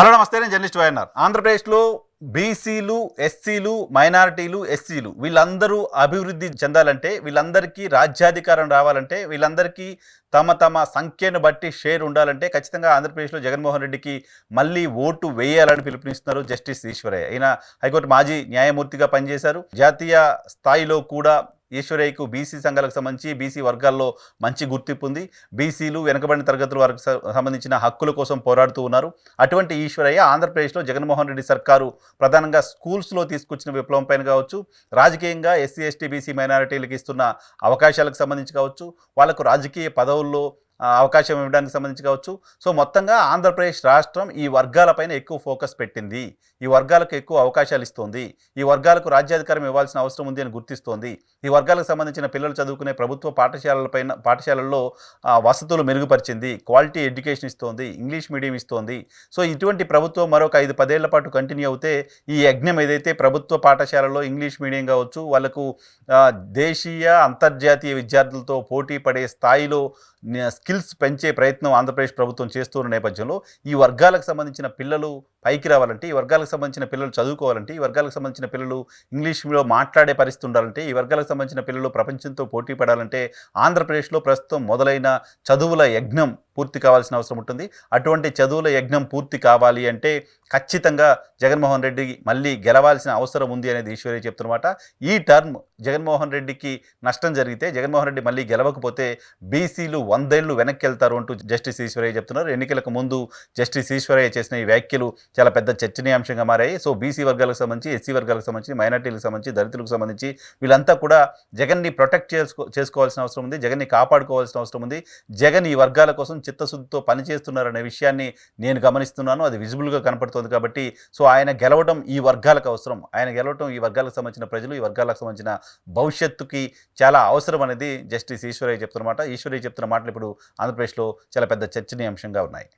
Hello నమస్తే నేను journalist YNR ఆంధ్రప్రదేశ్లో బీసీలు ఎస్సీలు మైనారిటీలు ఎస్సీలు వీళ్ళందరూ అభివృద్ధి చెందాలంటే వీళ్ళందరికీ రాజ్యాధికారం రావాలంటే వీళ్ళందరికీ తమ తమ సంఖ్యను బట్టి షేర్ ఉండాలంటే ఖచ్చితంగా ఆంధ్రప్రదేశ్లో జగన్మోహన్ రెడ్డికి మళ్ళీ ఓటు వేయాలని పిలుపునిస్తున్నారు జస్టిస్ ఈశ్వరయ్య. ఈయన హైకోర్టు మాజీ న్యాయమూర్తిగా పనిచేశారు. జాతీయ స్థాయిలో కూడా ఈశ్వరయ్యకు బీసీ సంఘాలకు సంబంధించి బీసీ వర్గాల్లో మంచి గుర్తింపు ఉంది. బీసీలు వెనుకబడిన తరగతుల వారికి సంబంధించిన హక్కుల కోసం పోరాడుతూ ఉన్నారు. అటువంటి ఈశ్వరయ్య ఆంధ్రప్రదేశ్లో జగన్మోహన్ రెడ్డి సర్కారు ప్రధానంగా స్కూల్స్లో తీసుకొచ్చిన విప్లవం పైన కావచ్చు రాజకీయంగా ఎస్సీ ఎస్టీ బీసీ మైనారిటీలకు ఇస్తున్న అవకాశాలకు సంబంధించి కావచ్చు వాళ్ళకు రాజకీయ పదవుల్లో అవకాశం ఇవ్వడానికి సంబంధించి కావచ్చు. సో మొత్తంగా ఆంధ్రప్రదేశ్ రాష్ట్రం ఈ వర్గాలపైన ఎక్కువ ఫోకస్ పెట్టింది. ఈ వర్గాలకు ఎక్కువ అవకాశాలు ఇస్తోంది. ఈ వర్గాలకు రాజ్యాధికారం ఇవ్వాల్సిన అవసరం ఉంది అని గుర్తిస్తోంది. ఈ వర్గాలకు సంబంధించిన పిల్లలు చదువుకునే ప్రభుత్వ పాఠశాలలపైన పాఠశాలల్లో వసతులు మెరుగుపరిచింది. క్వాలిటీ ఎడ్యుకేషన్ ఇస్తోంది. ఇంగ్లీష్ మీడియం ఇస్తోంది. సో ఇటువంటి ప్రభుత్వం మరొక ఐదు పదేళ్ళ పాటు కంటిన్యూ అవుతే ఈ యజ్ఞం ఏదైతే ప్రభుత్వ పాఠశాలలో ఇంగ్లీష్ మీడియం కావచ్చు వాళ్ళకు దేశీయ అంతర్జాతీయ విద్యార్థులతో పోటీ పడే స్థాయిలో స్కిల్స్ పెంచే ప్రయత్నం ఆంధ్రప్రదేశ్ ప్రభుత్వం చేస్తున్న నేపథ్యంలో ఈ వర్గాలకు సంబంధించిన పిల్లలు పైకి రావాలంటే ఈ వర్గాలకు సంబంధించిన పిల్లలు చదువుకోవాలంటే ఈ వర్గాలకు సంబంధించిన పిల్లలు ఇంగ్లీష్లో మాట్లాడే పరిస్థితి ఉండాలంటే ఈ వర్గాలకు సంబంధించిన పిల్లలు ప్రపంచంతో పోటీ పడాలంటే ఆంధ్రప్రదేశ్లో ప్రస్తుతం మొదలైన చదువుల యజ్ఞం పూర్తి కావాల్సిన అవసరం ఉంటుంది. అటువంటి చదువుల యజ్ఞం పూర్తి కావాలి అంటే ఖచ్చితంగా జగన్మోహన్ రెడ్డి మళ్ళీ గెలవాల్సిన అవసరం ఉంది అనేది ఈశ్వరి చెప్తున్నమాట. ఈ టర్మ్ జగన్మోహన్ రెడ్డికి నష్టం జరిగితే జగన్మోహన్ రెడ్డి మళ్ళీ గెలవకపోతే బీసీలు వందేళ్ళు వెనక్కి వెళ్తారు అంటూ జస్టిస్ ఈశ్వరయ్య చెప్తున్నారు. ఎన్నికలకు ముందు జస్టిస్ ఈశ్వరయ్య చేసిన ఈ వ్యాఖ్యలు చాలా పెద్ద చర్చనీయాంశంగా మారాయి. సో బీసీ వర్గాలకు సంబంధించి ఎస్సీ వర్గాలకు సంబంధించి మైనార్టీలకు సంబంధించి దళితులకు సంబంధించి వీళ్ళంతా కూడా జగన్ని ప్రొటెక్ట్ చేసుకో చేసుకోవాల్సిన అవసరం ఉంది. జగన్ని కాపాడుకోవాల్సిన అవసరం ఉంది. జగన్ ఈ వర్గాల కోసం చిత్తశుద్ధితో పనిచేస్తున్నారనే విషయాన్ని నేను గమనిస్తున్నాను. అది విజిబుల్గా కనపడుతోంది కాబట్టి సో ఆయన గెలవడం ఈ వర్గాలకు అవసరం. ఆయన గెలవడం ఈ వర్గాలకు సంబంధించిన ప్రజలు ఈ వర్గాలకు సంబంధించిన భవిష్యత్తుకి చాలా అవసరం అనేది జస్టిస్ ఈశ్వరయ్య చెప్తున్నమాట ఈశ్వరయ్య చెప్తున్న మాటలు ఇప్పుడు ఆంధ్రప్రదేశ్లో చాలా పెద్ద చర్చనీయాంశంగా ఉన్నాయి.